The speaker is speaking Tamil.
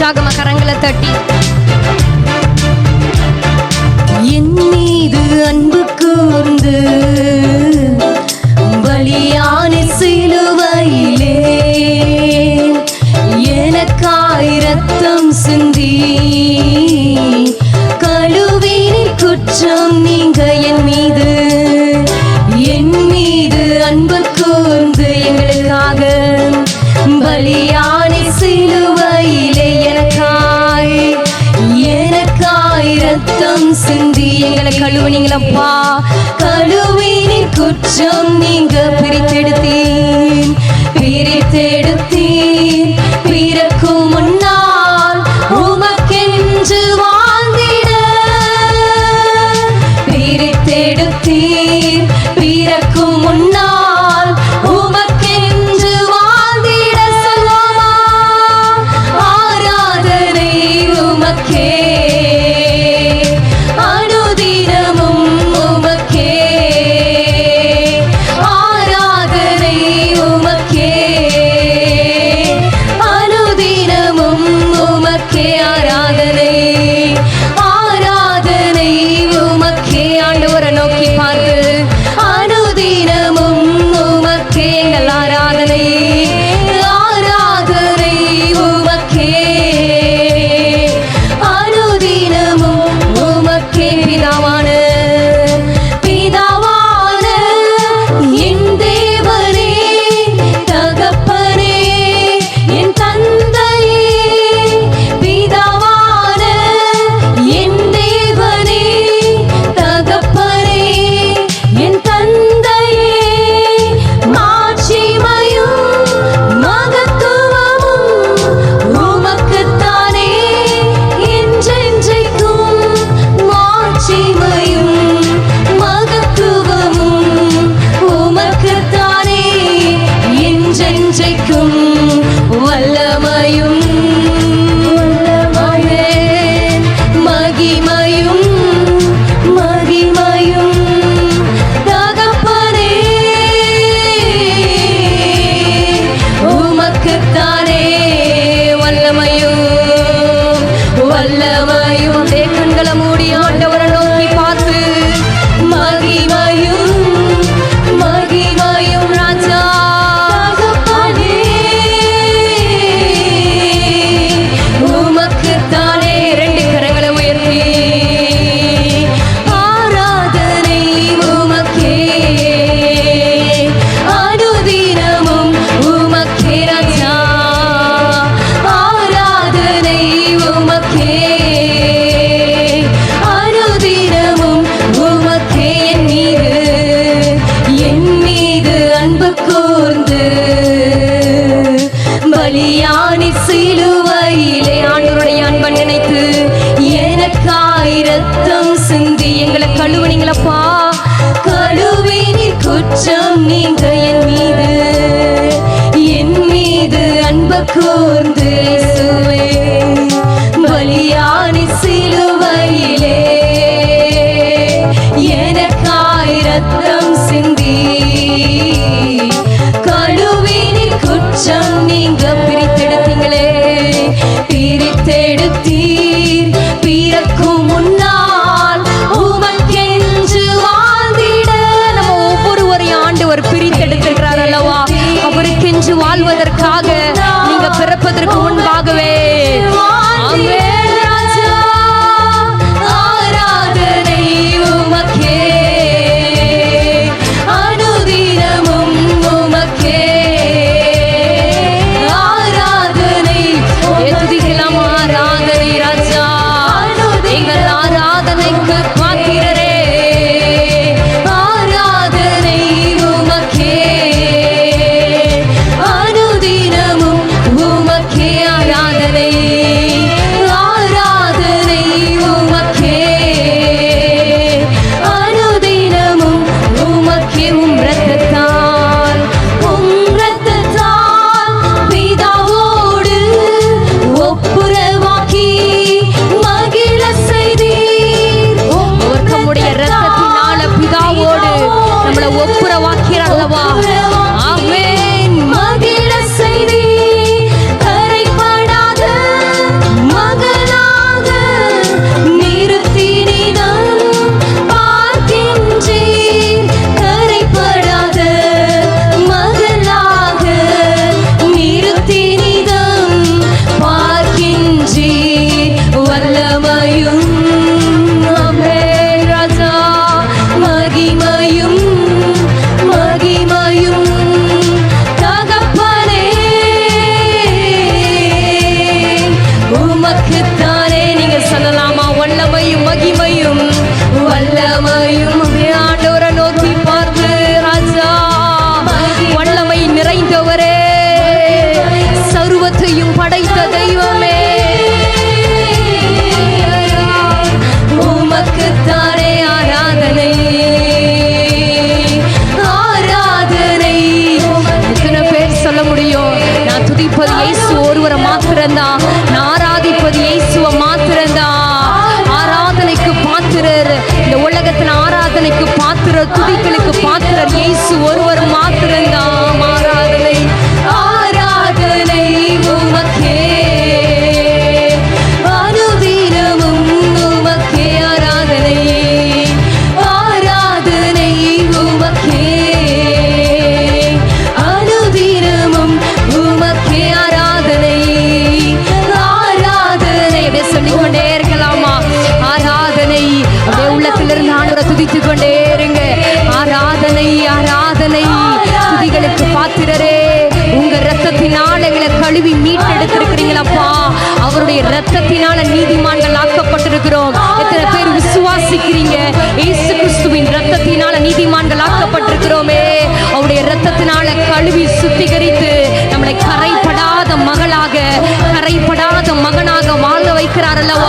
உற்சாகமாக கரங்களை தட்டி குற்றம் நீங்க பிரித்து ஆண்டவரை நோக்கி பார்த்து அனுதினமும் உமக்கே எங்கள் ஆராதனை ஆராதனை உமக்கே. அனுதினமும் உமக்கே பிதாவா Allah. যখন দে வல்லமையும் மகிமையும் வல்லமையும். ஆண்டவரை பார்த்து ராஜா வல்லமை நிறைந்தவரே. சர்வத்தையும் படைத்த தெய்வமே. உமக்குத்தானே ஆராதனை. ஆராதனை. எத்தனை பேர் சொல்ல நான் துதிப்பது இயேசு ஒருவரை மாத்திரம்தான். நான் ஆராதிப்பது துதிகளுக்கு பாத்திரர் இயேசு ஒருவர் மாத்திரம்தான். அவருடைய ரத்தத்தினால நீதிமான்கள் ஆக்கப்பட்டிருக்கிறோம். எத்தனை பேர் விசுவாசிக்கிறீங்க? இயேசு கிறிஸ்துவின் ரத்தத்தினால நீதிமான்கள் ஆக்கப்பட்டிருக்கிறோமே. அவருடைய ரத்தத்தினால கழுவி சுத்திகரித்து நம்மளை கரைப்படாத மகளாக கரைப்படாத மகனாக வாழ வைக்கிறார் அல்லவா?